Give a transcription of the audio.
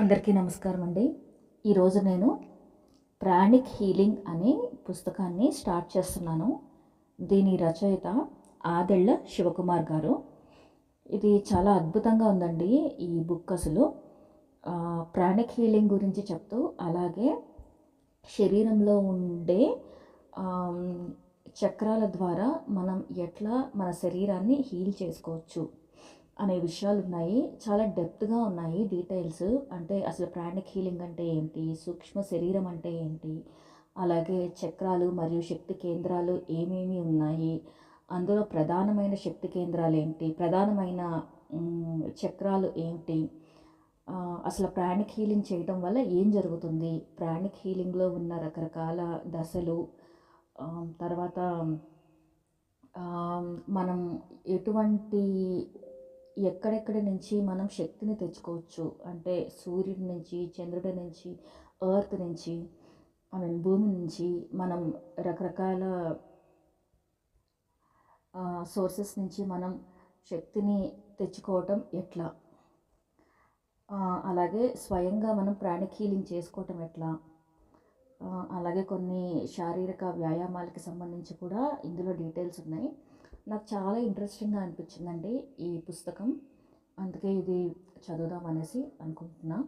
అందరికీ నమస్కారం అండి ఈరోజు నేను ప్రాణిక్ హీలింగ్ అనే పుస్తకాన్ని స్టార్ట్ చేస్తున్నాను. దీని రచయిత ఆదళ్ళ శివకుమార్ గారు. ఇది చాలా అద్భుతంగా ఉందండి ఈ బుక్ అసలు. ప్రాణిక్ హీలింగ్ గురించి చెప్తూ అలాగే శరీరంలో ఉండే చక్రాల ద్వారా మనం ఎట్లా మన శరీరాన్ని హీల్ చేసుకోవచ్చు. అనే విషయాలు ఉన్నాయి చాలా డెప్త్గా ఉన్నాయి డీటెయిల్స్. అంటే అసలు ప్రాణిక్ హీలింగ్ అంటే ఏంటి? సూక్ష్మ శరీరం అంటే ఏంటి? అలాగే చక్రాలు మరియు శక్తి కేంద్రాలు ఏమేమి ఉన్నాయి? అందులో ప్రధానమైన శక్తి కేంద్రాలు ఏంటి? ప్రధానమైన చక్రాలు ఏంటి? అసలు ప్రాణిక్ హీలింగ్ చేయడం వల్ల ఏం జరుగుతుంది? ప్రాణిక్ హీలింగ్లో ఉన్న రకరకాల దశలు తర్వాత మనం ఎటువంటి ఎక్కడెక్కడి నుంచి మనం శక్తిని తెచ్చుకోవచ్చు? అంటే సూర్యుడి నుంచి చంద్రుడి నుంచి ఎర్త్ నుంచి ఐ మీన్ భూమి నుంచి మనం రకరకాల సోర్సెస్ నుంచి మనం శక్తిని తెచ్చుకోవటం ఎట్లా? అలాగే స్వయంగా మనం ప్రాణిక్ హీలింగ్ చేసుకోవటం ఎట్లా? అలాగే కొన్ని శారీరక వ్యాయామాలకి సంబంధించి కూడా ఇందులో డీటెయిల్స్ ఉన్నాయి. నాకు చాలా ఇంట్రెస్టింగ్గా అనిపించిందండి ఈ పుస్తకం. అందుకే ఇది చదువుదాం అనేసి అనుకుంటున్నా.